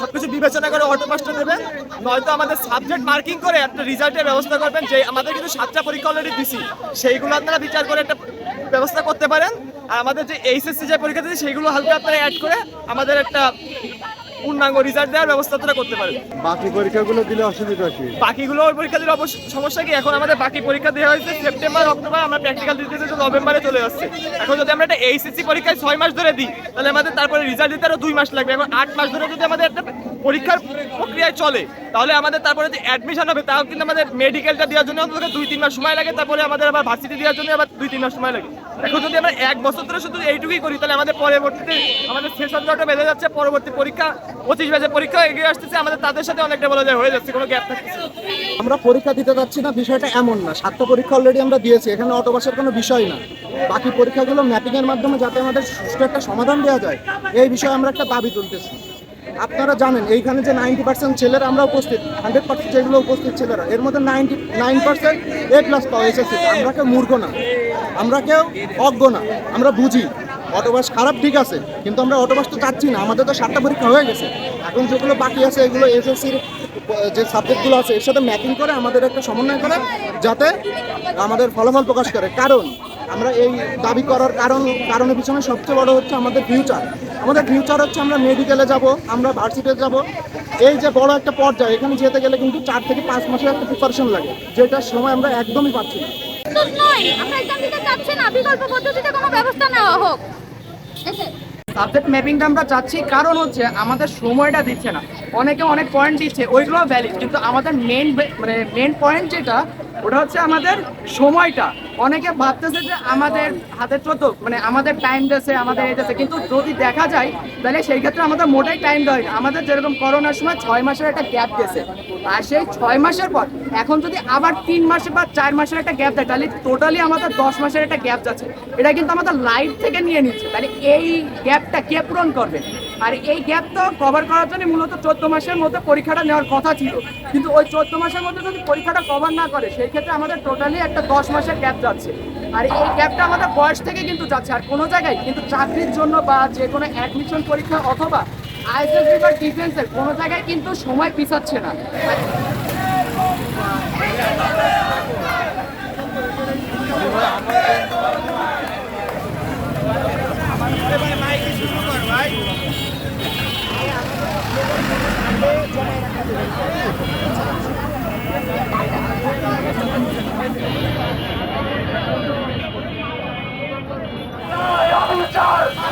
সবকিছু বিবেচনা করে অটো দেবেন নয়তো আমাদের সাবজেক্ট মার্কিং করে একটা রেজাল্টের ব্যবস্থা করবেন যে আমাদের কিন্তু সাতটা পরীক্ষা অলরেডি দিছি। সেইগুলো আপনারা বিচার করে একটা ব্যবস্থা করতে পারেন। আর আমাদের যে এইচএসসি যে পরীক্ষা দিয়েছি, সেইগুলো হালকা আপনারা অ্যাড করে আমাদের একটা পূর্ণাঙ্গ রিজাল্ট দেওয়ার ব্যবস্থা তারা করতে পারে। বাকি পরীক্ষাগুলো দিলে অসুবিধা কি? বাকিগুলো ওই পরীক্ষা দিলে সমস্যা কি? এখন আমাদের বাকি পরীক্ষা দেওয়া হয়েছে সেপ্টেম্বর অক্টোবর আমরা প্র্যাকটিক্যাল দিতে দিতে নভেম্বরে চলে আসছে। এখন যদি আমরা একটা এইচএসসি পরীক্ষায় ছয় মাস ধরে দিই তাহলে আমাদের তারপরে রিজাল্ট দিতে আরও দুই মাস লাগবে। এখন আট মাস ধরে যদি আমাদের একটা পরীক্ষার প্রক্রিয়ায় চলে, তাহলে আমাদের তারপরে যে অ্যাডমিশন হবে, তাও কিন্তু আমাদের মেডিকেলটা দেওয়ার জন্য অন্তত দুই, তিন মাস সময় লাগে, তারপরে আমাদের আবার ভার্সিটি দেওয়ার জন্য আবার দুই, তিন মাস সময় লাগে। এখন যদি আমরা এক বছর ধরে শুধু এইটুকুই করি, তাহলে আমাদের পরবর্তীতে আমাদের সেশন জটও বেঁধে যাচ্ছে, পরবর্তী পরীক্ষা, পঁচিশ ব্যাচের পরীক্ষা এগিয়ে আসতেছে, আমাদের তাদের সাথে অনেকটা বলা যায়, হয়ে যাচ্ছে, কোনো গ্যাপ থাকছে আমরা পরীক্ষা দিতে যাচ্ছি না, বিষয়টা এমন না। সাতটা পরীক্ষা অলরেডি আমরা দিয়েছি, এখানে অটোবাসের কোনো বিষয় না। বাকি পরীক্ষাগুলো ম্যাপিং এর মাধ্যমে যাতে আমাদের সুষ্ঠু একটা সমাধান দেওয়া যায়, এই বিষয়ে আমরা একটা দাবি তুলতেছি। আপনারা জানেন, এইখানে যে নাইনটি পার্সেন্ট ছেলেরা আমরা উপস্থিত, হান্ড্রেড পার্সেন্ট যেগুলো উপস্থিত ছেলেরা, এর মধ্যে ninety nine percent A plus পাওয়া এসেছে আমরা কেউ মূর্খ না, আমরা কেউ অজ্ঞ না, আমরা বুঝি অটোবাস খারাপ ঠিক আছে, কিন্তু আমরা অটোবাস তো চাচ্ছি না, আমাদের তো সাতটা পরীক্ষা হয়ে গেছে। এখন যেগুলো বাকি আছে, এগুলো এসএসসির যে সাবজেক্টগুলো আছে, এর সাথে ম্যাপিং করে আমাদের একটা সমন্বয় করে, যাতে আমাদের ফলাফল প্রকাশ করে। কারণ আমরা এই দাবি করার কারণ কারণের পিছনে সবচেয়ে বড় হচ্ছে আমাদের ফিউচার আমাদের ফিউচার হচ্ছে আমরা মেডিকেলে যাব আমরা ভার্সিটিতে যাব। এই যে বড় একটা পর্যায়ে এখানে যেতে গেলে কিন্তু চার থেকে পাঁচ মাসের একটা প্রিপারেশন লাগে যেটার সময় আমরা একদমই পাচ্ছি না। বিকল্প পদ্ধতিতে কোনো ব্যবস্থা নেওয়া হোক। সাবজেক্ট ম্যাপিংটা আমরা চাচ্ছি কারণ হচ্ছে আমাদের সময়টা দিচ্ছে না। অনেকে অনেক পয়েন্ট দিচ্ছে ওইগুলো ভ্যালিড কিন্তু আমাদের মেন মানে মেন পয়েন্ট যেটা ওটা হচ্ছে আমাদের সময়টা। অনেকে ভাবতেছে যে আমাদের হাতে চোদ্দ মানে আমাদের টাইম দিয়েছে আমাদের এই দিয়েছে কিন্তু যদি দেখা যায়, তাহলে সেই ক্ষেত্রে আমাদের মোটাই টাইম দেওয়া হয় আমাদের যেরকম করোনার সময় ছয় মাসের একটা গ্যাপ গেছে। আর সেই ছয় মাসের পর, এখন যদি আবার তিন মাসে বা চার মাসের একটা গ্যাপ দেয়, তাহলে টোটালি আমাদের দশ মাসের একটা গ্যাপ যাচ্ছে। এটা কিন্তু আমাদের লাইফ থেকে নিয়ে নিচ্ছে। তাহলে এই গ্যাপটা কে পূরণ করবে? আর এই গ্যাপ তো কভার করার জন্য মূলত চোদ্দ মাসের মধ্যে পরীক্ষাটা নেওয়ার কথা ছিল। কিন্তু ওই চোদ্দ মাসের মধ্যে যদি পরীক্ষাটা কভার না করে, সেই ক্ষেত্রে আমাদের টোটালি একটা দশ মাসের গ্যাপ যাচ্ছে। আর এই গ্যাপটা আমাদের বয়স থেকে কিন্তু যাচ্ছে। আর কোনো জায়গায় কিন্তু চাকরির জন্য বা যে কোনো অ্যাডমিশন পরীক্ষা অথবা আইএসএসবি বা ডিফেন্সের কোনো জায়গায় কিন্তু সময় পিছাচ্ছে না। Power!